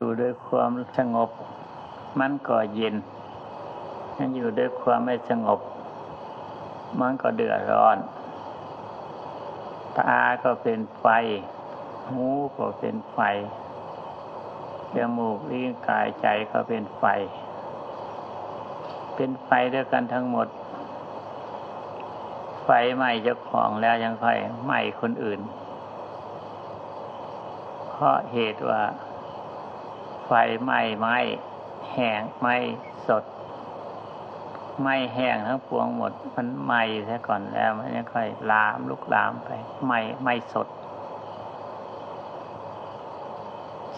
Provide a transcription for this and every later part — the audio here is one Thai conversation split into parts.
อยู่ด้วยความสงบ มันก็เย็นถ้าอยู่ด้วยความไม่สงบ มันก็เดือดร้อน ตาก็เป็นไฟ หูก็เป็นไฟจมูกลิ้นกายใจก็เป็นไฟ เป็นไฟด้วยกันทั้งหมด ไฟไหม้เจ้าของแล้วยังค่อยไหม้คนอื่น เพราะเหตุว่า ไฟไหม้ไหม้แห้งไหม้สดไหม้แห้งทั้งปวงหมด มันไหม้ซะก่อนแล้วมันยังค่อยลามลุกลามไปไหม้ไหม้สด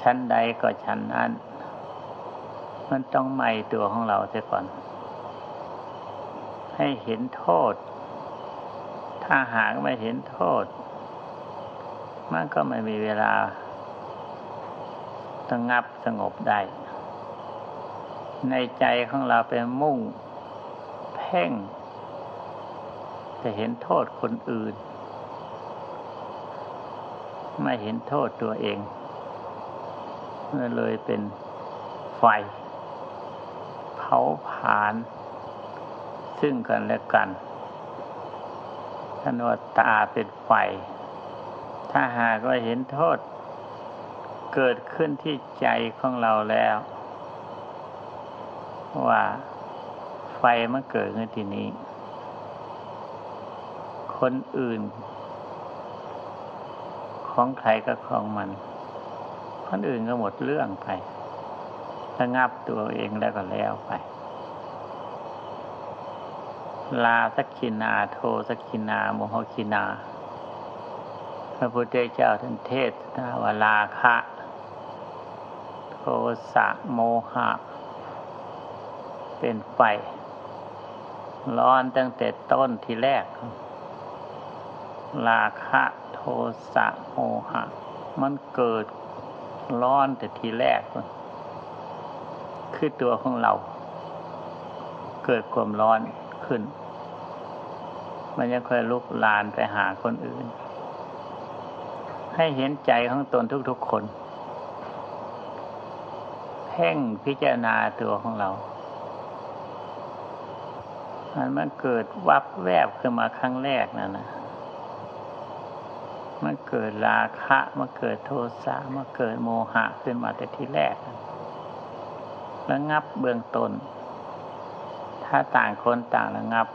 ชั้นใดก็ชั้นนั้น มันต้องไหม้ตัวของเราเสียก่อน ให้เห็นโทษ ถ้าหากไม่เห็นโทษ มันก็ไม่มีเวลา สงับสงบได้ ในใจของเราเป็นมุ่งเพ่ง จะเห็นโทษคนอื่น ไม่เห็นโทษตัวเองนั่นเลยเป็นไฟ เผาผลาญซึ่งกันและกันท่านว่าตาเป็นไฟ ถ้าหากว่าเห็นโทษ เกิดขึ้นที่ใจของเราแล้ว ว่าไฟมันเกิดขึ้นที่นี้ คนอื่น ของใครก็ของมัน คนอื่นก็หมดเรื่องไประงับตัวเองแล้วก็แล้วไป ลาสักกินาโทสักกินาโมหกินา พระพุทธเจ้าท่านเทศนาวลาคะ โทสะโมหะ เป็นไฟ ร้อนตั้งแต่ต้นที่แรก ราคะโทสะโมหะ มันเกิดร้อนแต่ทีแรก คือตัวของเรา เกิดความร้อนขึ้น มันยังค่อยลุกลานไปหาคนอื่น ให้เห็นใจของตนทุกๆคน พ่งพิจารณาตัวของเรา มันมันเกิดวับแวบขึ้นมาครั้งแรกนั่นนะมันเกิดราคะมันเกิดโทสะมันเกิดโมหะขึ้นมาแต่ที่แรกระงับเบื้องต้น ถ้าต่างคนต่างระงับ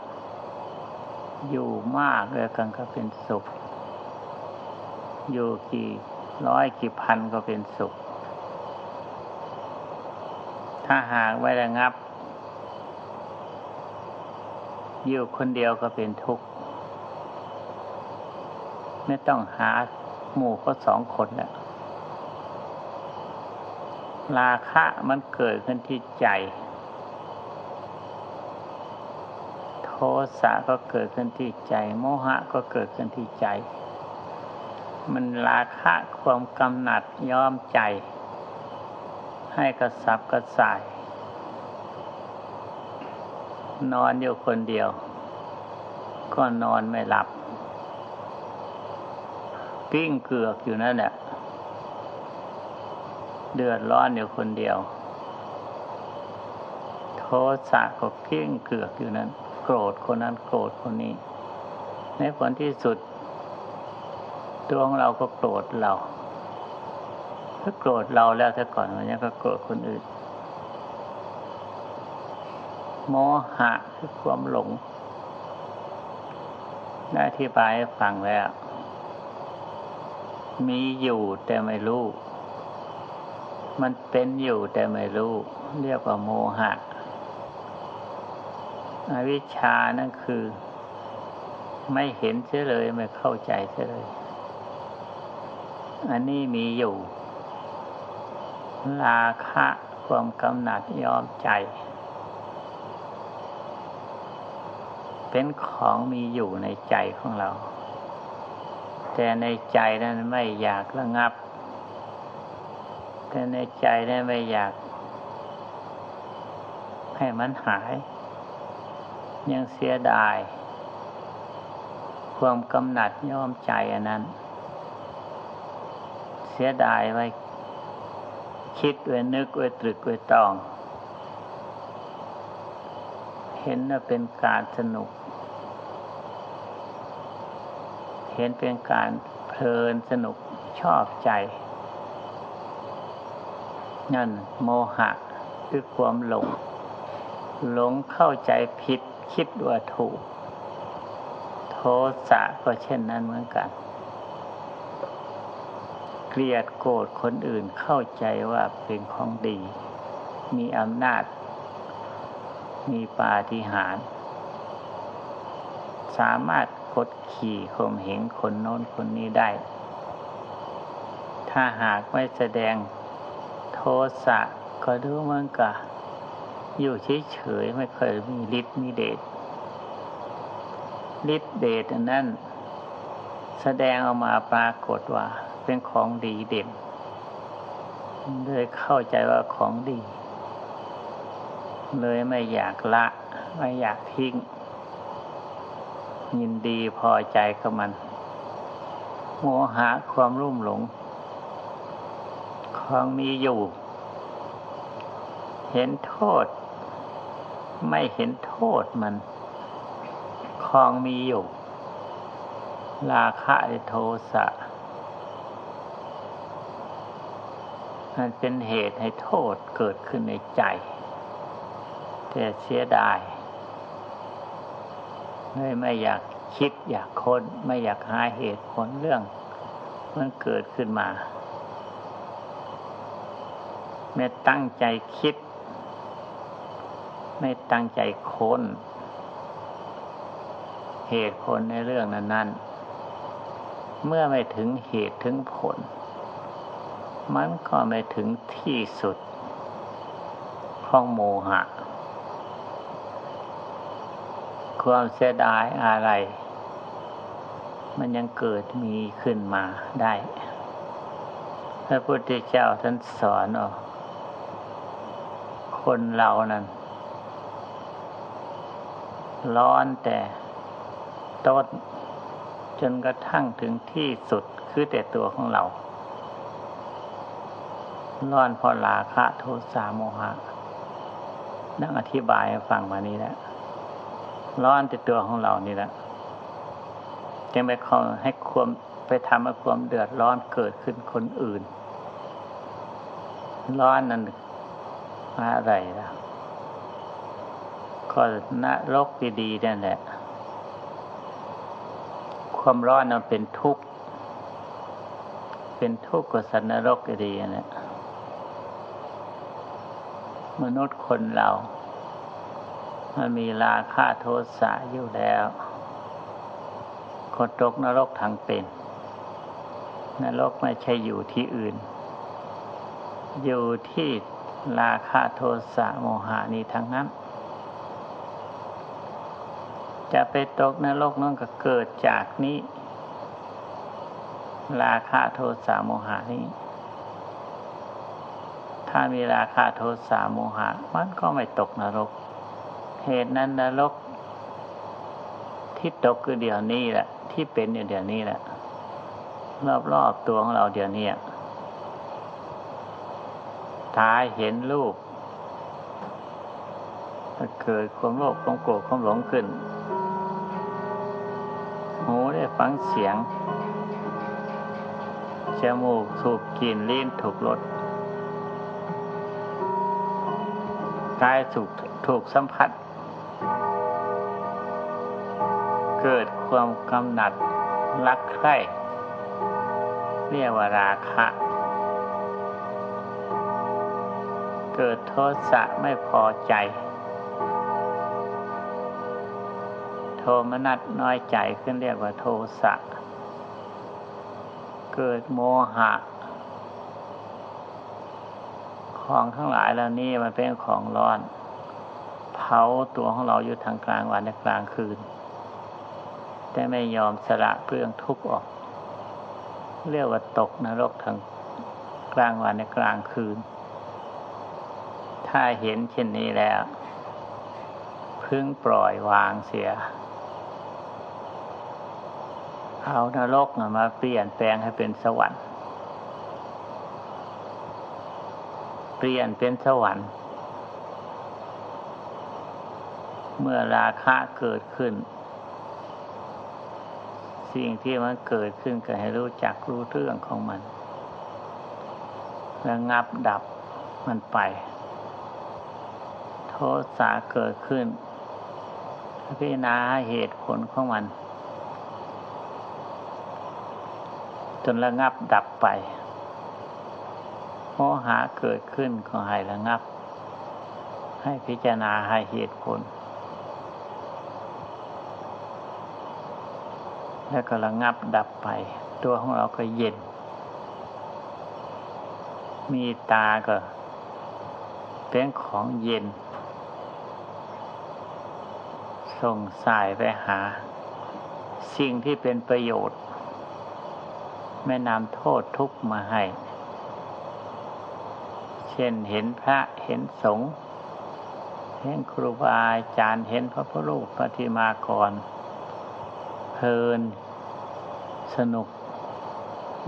อยู่มากเลยกันก็เป็นสุข อยู่กี่ร้อยกี่พันก็เป็นสุข ถ้าหากไม่ระงับ อยู่คนเดียวก็เป็นทุกข์ ไม่ต้องหาหมู่ก็สองคนแล้วราคะมันเกิดขึ้นที่ใจ โทสะก็เกิดขึ้นที่ใจ โมหะก็เกิดขึ้นที่ใจ มันราคะความกำหนัดยอมใจ ให้กระสับกระส่าย นอนอยู่คนเดียว ก็นอนไม่หลับ กิ้งเกือกอยู่นั่นแหละเดือดร้อนอยู่คนเดียว โทสะก็กิ้งเกือกอยู่นั้น โกรธคนนั้นโกรธคนนี้ ในผลที่สุดตัวงเราก็โกรธเรา ถ้าโกรธเราแล้วถ้าก่อนมันยังก็โกรธคนอื่น โมหะคือความหลง ได้อธิบายให้ฟังแล้ว มีอยู่แต่ไม่รู้ มันเป็นอยู่แต่ไม่รู้ เรียกว่าโมหะ อวิชชานั่นคือ ไม่เห็นเสียเลย ไม่เข้าใจเสียเลย อันนี้มีอยู่ ราคะความกำหนัดยอมใจ เป็นของมีอยู่ในใจของเรา แต่ในใจนั้นไม่อยากระงับ แต่ในใจนั้นไม่อยาก ให้มันหาย ยังเสียดาย ความกำหนัดยอมใจอันนั้น เสียดายไว้ คิดไว้นึกไว้ตรึกไว้ตอง เห็นว่าเป็นการสนุก เห็นเป็นการเพลินสนุกชอบใจ นั่นโมหะคือความหลง หลงเข้าใจผิดคิดว่าถูก โทสะก็เช่นนั้นเหมือนกัน กลียดโกรธคนอื่นเข้าใจว่าเป็นของดี มีอำนาจ มีปาฏิหาริย์สามารถกดขี่ข่มเหงคนโน้นคนนี้ได้ ถ้าหากไม่แสดงโทสะก็ดูมือนกับอยู่เฉยๆไม่เคยมีฤทธิ์มีเดชฤทธิ์เดชนนั้น แสดงออกมาปรากฏว่า เป็นของดีเด่นเลยเข้าใจว่าของดี เลยไม่อยากละ ไม่อยากทิ้ง ยินดีพอใจกับมัน โมหะความรุ่มหลงของมีอยู่ เห็นโทษ ไม่เห็นโทษมันคองมีอยู่ ราคะโทสะ มันเป็นเหตุให้โทษเกิดขึ้นในใจ แต่เสียดายเลยไม่อยากคิดอยากค้นไม่อยากหาเหตุผลเรื่อง มันเกิดขึ้นมาไม่ตั้งใจคิด ไม่ตั้งใจค้น เหตุผลในเรื่องนั้นๆเมื่อไม่ถึงเหตุถึงผล มันก็ไม่ถึงที่สุดของโมหะ ความเสียดายอะไร มันยังเกิดมีขึ้นมาได้ พระพุทธเจ้าท่านสอนออกคนเรานั้น ร้อนแต่ต้นจนกระทั่งถึงที่สุดคือแต่ตัวของเรา ร้อนเพราะราคะโทสะโมหะนั่งอธิบายฟังมานี้แหละร้อนแต่ตัวของเรานี่แหละจึงไปขอให้ความไปทำให้ความเดือดร้อนเกิดขึ้นคนอื่น ร้อนนั้นอะไรล่ะก็นรกดีๆนั่นแหละ ความร้อนนั้นเป็นทุกข์ เป็นทุกข์กับสันนรกดีนั่นแหละ มนุษย์คนเรา มันมีราคะโทสะอยู่แล้ว คนตกนรกทางเป็น นรกไม่ใช่อยู่ที่อื่น อยู่ที่ราคะโทสะโมหานี้ทั้งนั้น จะไปตกนรกนั่นก็เกิดจากนี้ ราคะโทสะโมหานี้ ถ้ามีราคะโทสะโมหะ มันก็ไม่ตกนรก เหตุนั้นนรก ที่ตกคือเดี๋ยวนี้แหละ ที่เป็นอยู่เดี๋ยวนี้แหละ รอบๆตัวของเราเดี๋ยวนี้ตาเห็นรูปเกิดความโลภความโกรธความหลงขึ้น หูได้ฟังเสียงจมูกถูกกลิ่นลิ้นถูกรส กายถูกถูกสัมผัส เกิดความกำหนัดรักใคร่เรียกว่าราคะ เกิดโทสะไม่พอใจ โทมนัสน้อยใจขึ้นเรียกว่าโทสะ เกิดโมหะ ของทั้งหลายแล้วนี่มันเป็นของร้อน เผาตัวของเราอยู่ทางกลางวันและกลางคืน แต่ไม่ยอมสละเปลืองทุกข์ออก เรียกว่าตกนรกทางกลางวันและกลางคืน ถ้าเห็นเช่นนี้แล้ว พึ่งปล่อยวางเสียเอานรกมาเปลี่ยนแปลงให้เป็นสวรรค์ เปลี่ยนเป็นสวรรค์ เมื่อราคะเกิดขึ้น สิ่งที่มันเกิดขึ้นก็ให้รู้จักรู้เรื่องของมันระงับดับมันไป โทสะเกิดขึ้นพิจารณาเหตุผลของมัน จนระงับดับไป โมหะเกิดขึ้นก็ให้ระงับ ให้พิจารณาให้เหตุผล แล้วก็ระงับดับไป ตัวของเราก็เย็น มีตาก็เป็นของเย็น ส่งสายไปหา สิ่งที่เป็นประโยชน์ ไม่นำโทษทุกข์มาให้ เช่นเห็นพระเห็นสงฆ์เห็นครูบาอาจารย์เห็นพระพุทธรูปปฏิมากรเพลิน สนุก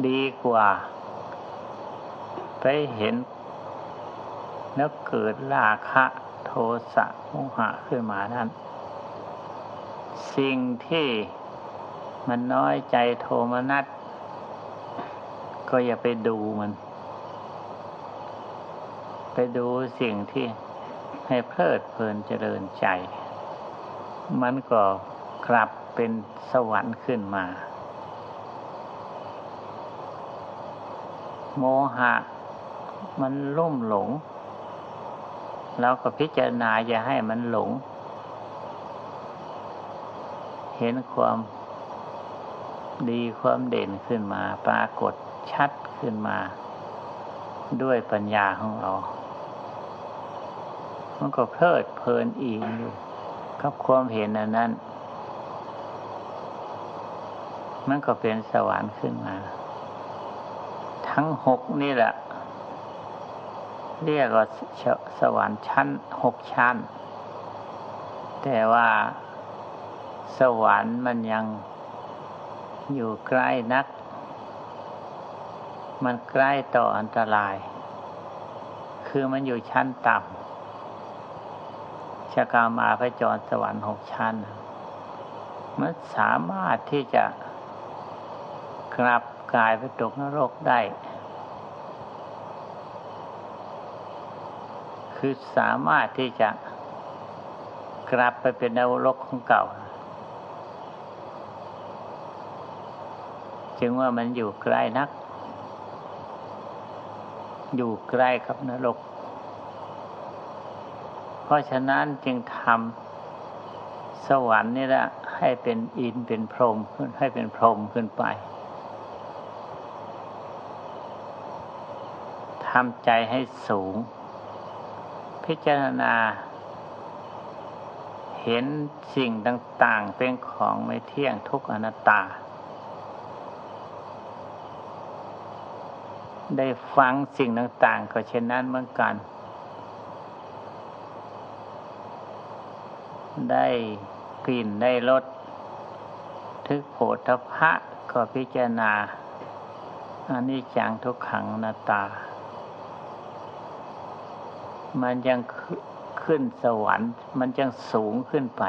ดีกว่า ไปเห็น แล้วเกิดราคะโทสะโมหะขึ้นมานั้น สิ่งที่มันน้อยใจโทมนัสก็อย่าไปดูมัน ไปดูสิ่งที่ให้เพลิดเพลินเจริญใจ มันก็กลับเป็นสวรรค์ขึ้นมา โมหะมันลุ่มหลงเราก็พิจารณาอย่าให้มันหลง เห็นความดีความเด่นขึ้นมา ปรากฏชัดขึ้นมา ด้วยปัญญาของเรา มันก็เพลิดเพลินอีกอยู่กับความเห็นอันนั้น มันก็เป็นสวรรค์ขึ้นมา ทั้งหกนี่แหละ เรียกว่าสวรรค์ชั้นหกชั้น แต่ว่าสวรรค์มันยังอยู่ใกล้นัก มันใกล้ต่ออันตราย คือมันอยู่ชั้นต่ำ ชกามาพระจรสวรรค์หกชั้น มันสามารถที่จะกลับกลายไปตกนรกได้ คือสามารถที่จะกลับไปเป็นนรกของเก่า จึงว่ามันอยู่ใกล้นัก อยู่ใกล้กับนรก เพราะฉะนั้นจึงทำสวรรค์นี่แหละให้เป็นอินเป็นพรหมขึ้นให้เป็นพรหมขึ้นไปทำใจให้สูง พิจารณา เห็นสิ่งต่างๆ เป็นของไม่เที่ยงทุกอนัตตา ได้ฟังสิ่งต่างๆ ก็เช่นนั้นเหมือนกัน ได้กลิ่นได้รสทึกโผฏฐะก็พิจารณาอันนี้จังทุกขังนาตา มันยังขึ้นสวรรค์ มันยังสูงขึ้นไป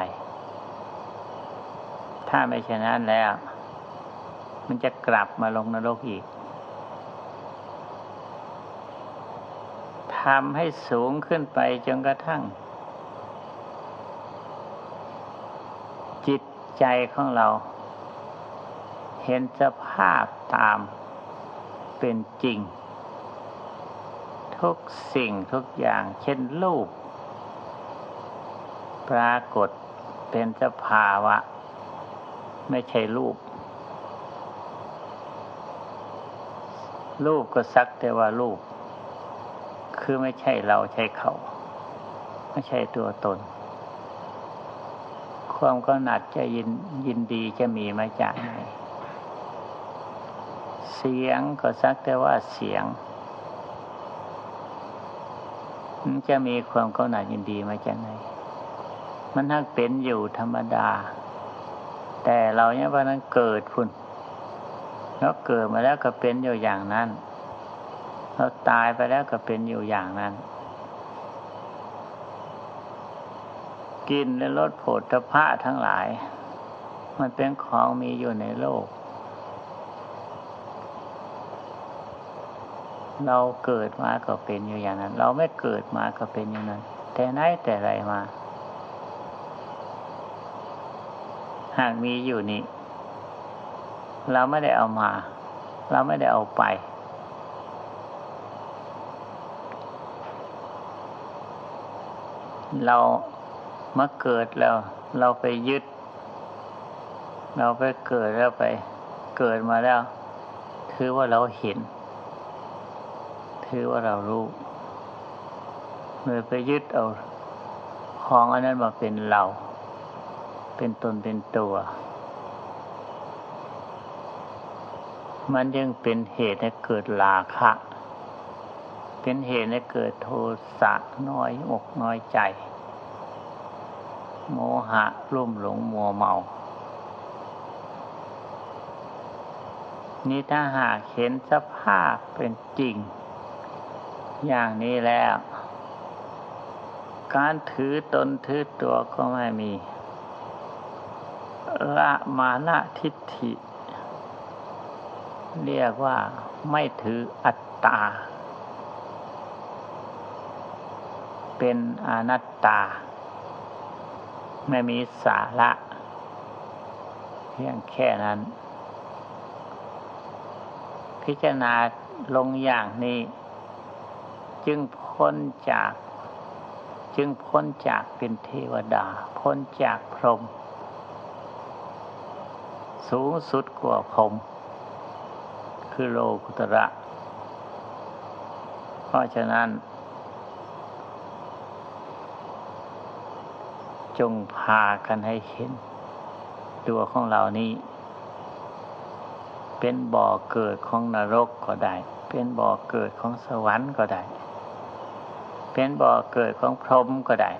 ถ้าไม่เช่นนั้นแล้ว มันจะกลับมาลงนรกอีกทำให้สูงขึ้นไปจนกระทั่ง จิต ใจของเรา เห็นสภาพตามเป็นจริง ทุกสิ่งทุกอย่างเช่นรูป ปรากฏเป็นสภาวะ ไม่ใช่รูป รูปก็สักแต่ว่ารูป คือไม่ใช่เราใช่เขา ไม่ใช่ตัวตน ความกำหนัดจะยินยินดีจะมีมาจากไหน เสียงก็สักแต่ว่าเสียง มันจะมีความกำหนัดยินดีมาจากไหน มันทั้งเป็นอยู่ธรรมดา แต่เราเนี่ยว่านั้นเกิดคุณแล้วเกิดมาแล้วก็เป็นอยู่อย่างนั้น เราตายไปแล้วก็เป็นอยู่อย่างนั้น กินและลดโผฏฐะทั้งหลาย มันเป็นของมีอยู่ในโลก เราเกิดมาก็เป็นอยู่อย่างนั้น เราไม่เกิดมาก็เป็นอย่างนั้น แต่ไหนแต่ไรมา หากมีอยู่นี่เราไม่ได้เอามา เราไม่ได้เอาไป เรา มาเกิดแล้ว เราไปยึด เราไปเกิดแล้วไป เกิดมาแล้ว ถือว่าเราเห็น ถือว่าเรารู้เลยไปยึดเอาของอันนั้นมาเป็นเรา เป็นตนเป็นตัว มันยังเป็นเหตุให้เกิดราคะ เป็นเหตุให้เกิดโทสะน้อยอกน้อยใจ โมหะรุ่มหลงมัวเมา นี่ถ้าหากเห็นสภาพเป็นจริง อย่างนี้แล้ว การถือตนถือตัวก็ไม่มี ละมานะทิฏฐิ เรียกว่าไม่ถืออัตตา เป็นอนัตตา ไม่มีสาระเพียงแค่นั้น พิจารณาลงอย่างนี้ จึงพ้นจาก จึงพ้นจากเป็นเทวดา พ้นจากพรหมสูงสุดกว่าพรหมคือโลกุตระ เพราะฉะนั้น จงพากันให้เห็น ตัวของเรานี้เป็นบ่อเกิดของนรกก็ได้ เป็นบ่อเกิดของสวรรค์ก็ได้ เป็นบ่อเกิดของพรหมก็ได้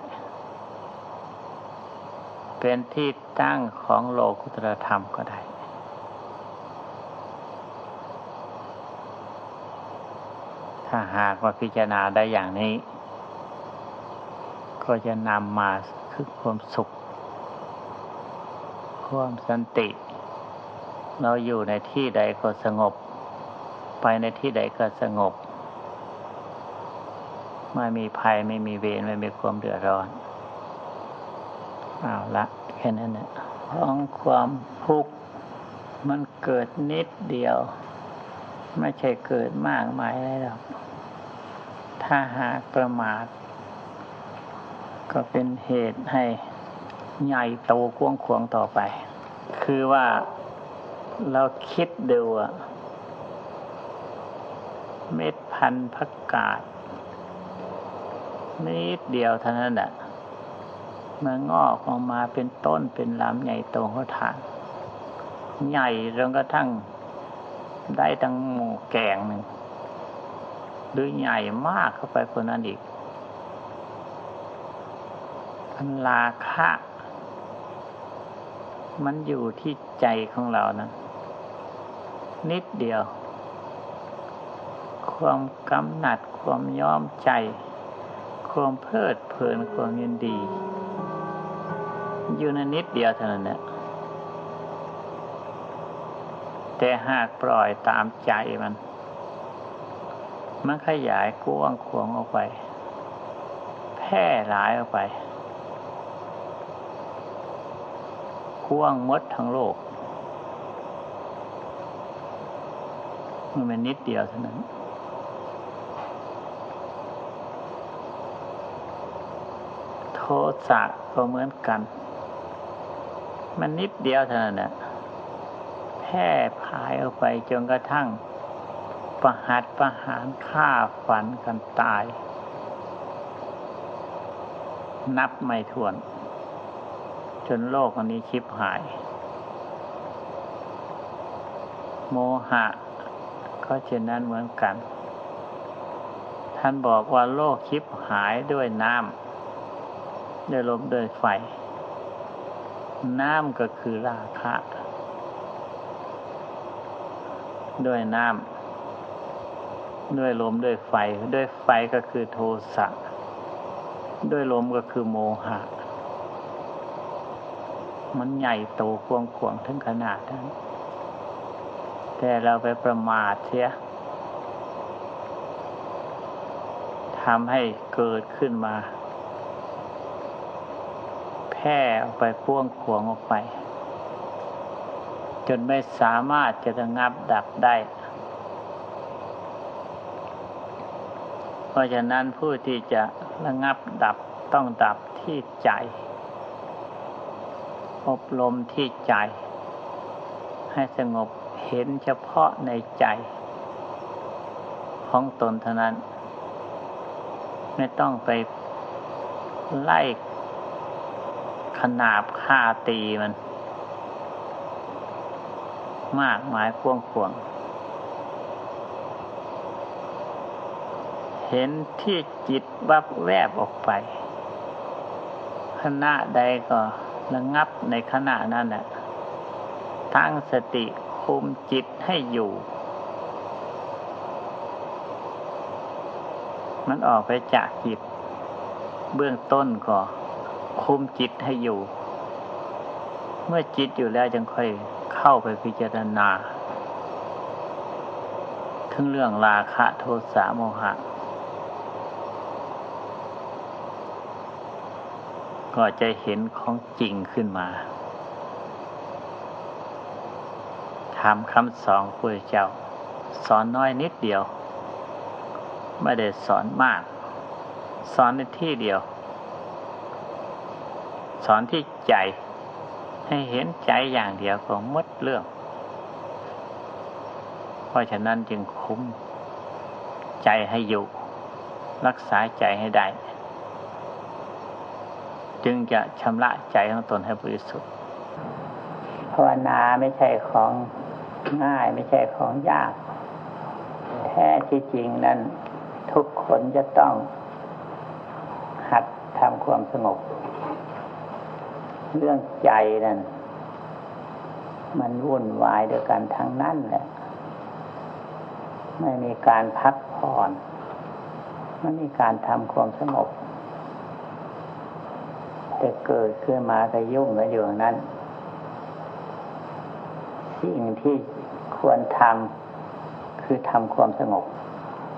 เป็นที่ตั้งของโลกุตรธรรมก็ได้ ถ้าหากว่าพิจารณาได้อย่างนี้ ก็จะนำมา คือความสุข ความสันติ เราอยู่ในที่ใดก็สงบ ไปในที่ใดก็สงบ ไม่มีภัยไม่มีเวรไม่มีความเดือดร้อนเอาละแค่นั้นนะของความทุกข์มันเกิดนิดเดียว ไม่ใช่เกิดมากมายอะไรหรอกถ้าหากประมาท ก็เป็นเหตุให้ใหญ่โตกว้างขวางต่อไป คือว่าเราคิดดูอะเม็ดพันธุ์ผักกาดนิดเดียวเท่านั้นแหละมันงอกออกมาเป็นต้นเป็นลำใหญ่โตเขาทานใหญ่จนกระทั่งได้ตั้งหมูแกงหนึ่งหรือใหญ่มากเข้าไปคนนั้นอีก พันลาคะ มันอยู่ที่ใจของเรานะ นิดเดียว ความกำหนัดความย้อมใจ ความเพลิดเพลินความยินดี อยู่ในนิดเดียวเท่านั้นแหละแต่หากปล่อยตามใจมัน มันขยายกว้างขวางออกไป แพร่หลายออกไป กว้างมดทั้งโลก มันเป็นนิดเดียวเท่านั้น โทสะก็เหมือนกัน มันนิดเดียวเท่านั้นแหละแพร่พายออกไปจนกระทั่งประหัตประหารฆ่าฝันกันตาย นับไม่ถ้วน จนโลกอันนี้ชิบหาย โมหะ ก็เช่นนั้นเหมือนกัน ท่านบอกว่าโลกชิบหายด้วยน้ำด้วยลมด้วยไฟ น้ำก็คือราคะ ด้วยน้ำด้วยลมด้วยไฟ ด้วยไฟก็คือโทสะด้วยลมก็คือโมหะ มันใหญ่โตกวงขวงถึงขนาดนั้น แต่เราไปประมาทเสียทำให้เกิดขึ้นมา แพร่ออกไปพ่วงขวงออกไป จนไม่สามารถจะระงับดับได้ เพราะฉะนั้นผู้ที่จะระงับดับต้องดับที่ใจ อบรมที่ใจ ให้สงบเห็นเฉพาะในใจ ของตนเท่านั้น ไม่ต้องไปไล่ขนาบฆ่าตีมัน มากมายพวงพวง เห็นที่จิตวับแวบออกไปขณะใดก็ ระงับในขณะนั้นแหละตั้งสติคุมจิตให้อยู่ มันออกไปจากจิต เบื้องต้นก็คุมจิตให้อยู่ เมื่อจิตอยู่แล้วจึงค่อยเข้าไปพิจารณาทั้งเรื่องราคะโทสะโมหะ ก็จะเห็นของจริงขึ้นมาทำคำสอนพระเจ้า สอนน้อยนิดเดียว ไม่ได้สอนมาก สอนในที่เดียว สอนที่ใจ ให้เห็นใจอย่างเดียวก็มดเรื่อง เพราะฉะนั้นจึงคุ้มใจให้อยู่ รักษาใจให้ได้ จึงจะชำระใจของตนให้บริสุทธิ์ภาวนาไม่ใช่ของง่ายไม่ใช่ของยาก แท้ที่จริงนั้น ทุกคนจะต้อง หัดทำความสงบ เรื่องใจนั้น มันวุ่นวายด้วยกันทั้งนั้นแหละไม่มีการพักผ่อนไม่มีการทำความสงบ จะเกิดขึ้นมาแต่ยุ่งกันอยู่นั้น สิ่งที่ควรทำคือทำความสงบ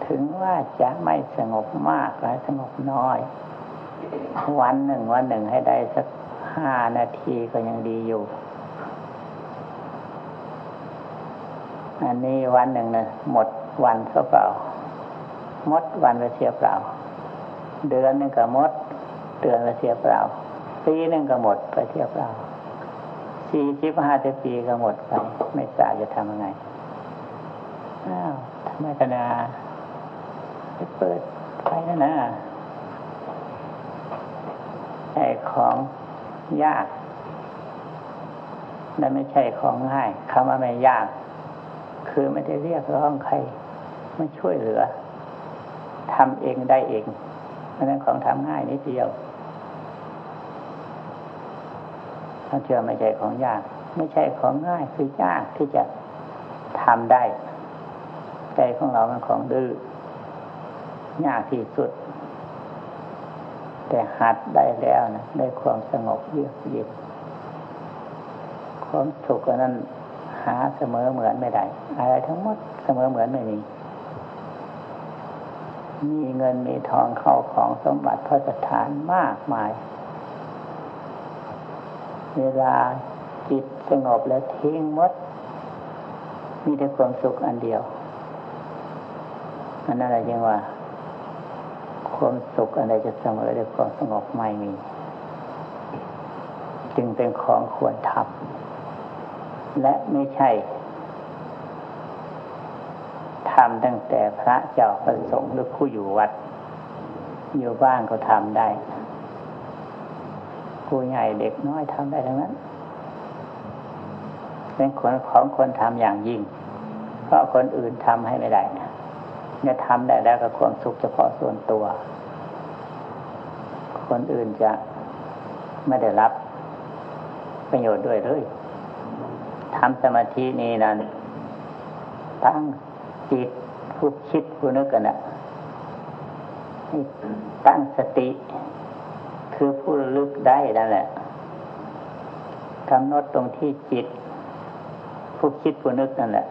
ถึงว่าจะไม่สงบมากหรือสงบน้อย วันหนึ่งวันหนึ่งให้ได้สักห้านาทีก็ยังดีอยู่อันนี้วันหนึ่งนะหมดวันเเปล่าหมดวันไปเสียเปล่า เดือนหนึ่งก็หมดเดือนไปเสียเปล่า ปีหนึ่งก็หมดไปเสียบเปล่าสี่สิบห้าสิบปีก็หมดไปไม่ทราบจะทำยังไงอ้าวทำไมกันนะไปเปิดไฟนะนะไอ้ของยากนั่นไม่ใช่ของง่ายคำว่าไม่ยาก คือไม่ได้เรียกร้องใครไม่ช่วยเหลือทำเองได้เองเพราะนั้นของทำง่ายนิดเดียว ถ้าเชื่อไม่ใช่ของยาก ไม่ใช่ของง่ายคือยากที่จะทำได้ ใจของเราเป็นของดื้อยากที่สุด แต่หัดได้แล้วนะได้ความสงบเยือกเย็นความสุขนั้นหาเสมอเหมือนไม่ได้ อะไรทั้งหมดเสมอเหมือนไม่มี มีเงินมีทองเข้าของสมบัติพระสถานมากมาย เวลาจิตสงบแล้วทิ้งมด มีแต่ความสุขอันเดียวอันนั้นอะไรยังว่า ความสุขอะไรจะเสมอด้วยความสงบไม่มี จึงเป็นของควรทำและไม่ใช่ทำตั้งแต่พระเจ้าประสงค์หรือผู้อยู่วัด อยู่บ้านก็ทำได้ ผู้ใหญ่เด็กน้อยทำได้ทั้งนั้นเป็นคนของคนทำอย่างยิ่ง เพราะคนอื่นทำให้ไม่ได้เนี่ยทำได้แล้วก็ความสุขเฉพาะส่วนตัว คนอื่นจะไม่ได้รับประโยชน์ด้วยเลยทำสมาธินี้นั้นตั้งจิตผู้คิดผู้นึกกันนะให้ตั้งสติ คือผู้ลึกได้นั่นแหละกำหนดตรงที่จิต ผู้คิดผู้นึกนั่นแหละ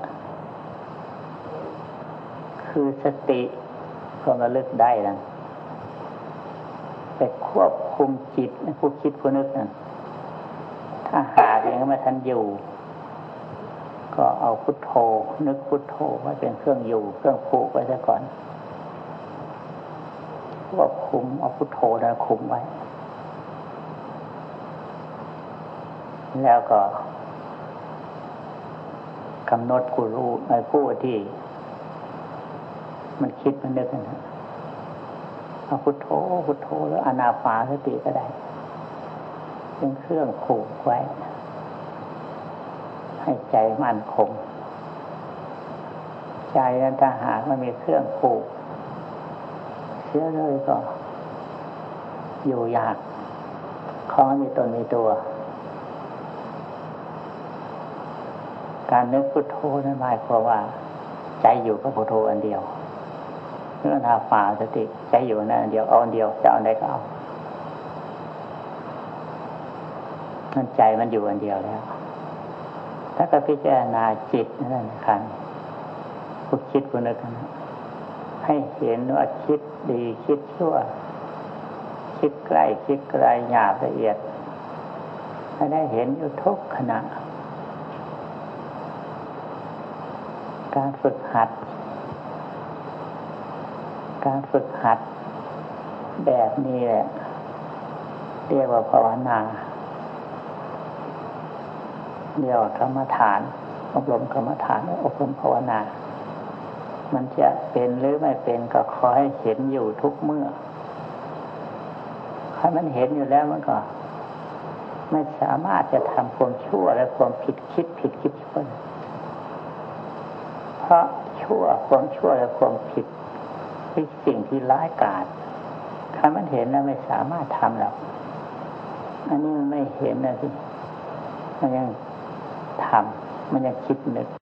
คือสติความระลึกได้นั่นไปควบคุมจิตผู้คิดผู้นึกนั่นถ้าหาเองไม่ทันอยู่ ก็เอาพุทโธ นึกพุทโธไว้เป็นเครื่องอยู่ เครื่องผูกไว้ซะก่อนควบคุมเอาพุทโธนะคุมไว้ แล้วก็กำหนดกูรู้ในผู้ที่ มันคิดมันนึกนะเอาพุทโธพุทโธแล้วอนาปาสติก็ได้เป็นเครื่องผูกไว้ ให้ใจมั่นคง ใจนั้นถ้าหากมันมีเครื่องผูกเสียเลยก็ อยู่ยากของมีตนมีตัว การนึกพุทโธนั้นหมายความว่า ใจอยู่กับพุทโธอันเดียวเรื่องนาฝ่าสติใจอยู่นั่นอันเดียวเอาอันเดียวจะเอาไหนก็เอามันใจมันอยู่อันเดียวแล้ว ถ้าก็พิจารณาจิตนั่นคันผู้คิดผู้นึกนะให้เห็นว่าคิดดีคิดชั่ว คิดใกล้คิดไกลหยาบละเอียดให้ได้เห็นอยู่ทุกขณะ การฝึกหัด การฝึกหัด แบบนี้แหละเรียกว่าภาวนาเรียกว่ากรรมฐาน อบรมกรรมฐานอบรมภาวนา มันจะเป็นหรือไม่เป็นก็ขอให้เห็นอยู่ทุกเมื่อถ้ามันเห็นอยู่แล้วมันก็ ไม่สามารถจะทำความชั่วและความผิดคิดผิดคิดชั่ว ราะชั่วความชั่วและความผิดเป็นสิ่งที่ร้ายกาจถ้ามันเห็นแล้วไม่สามารถทำหรอกอันนี้มันไม่เห็นนะสิมันยังทำมันยังคิดนึก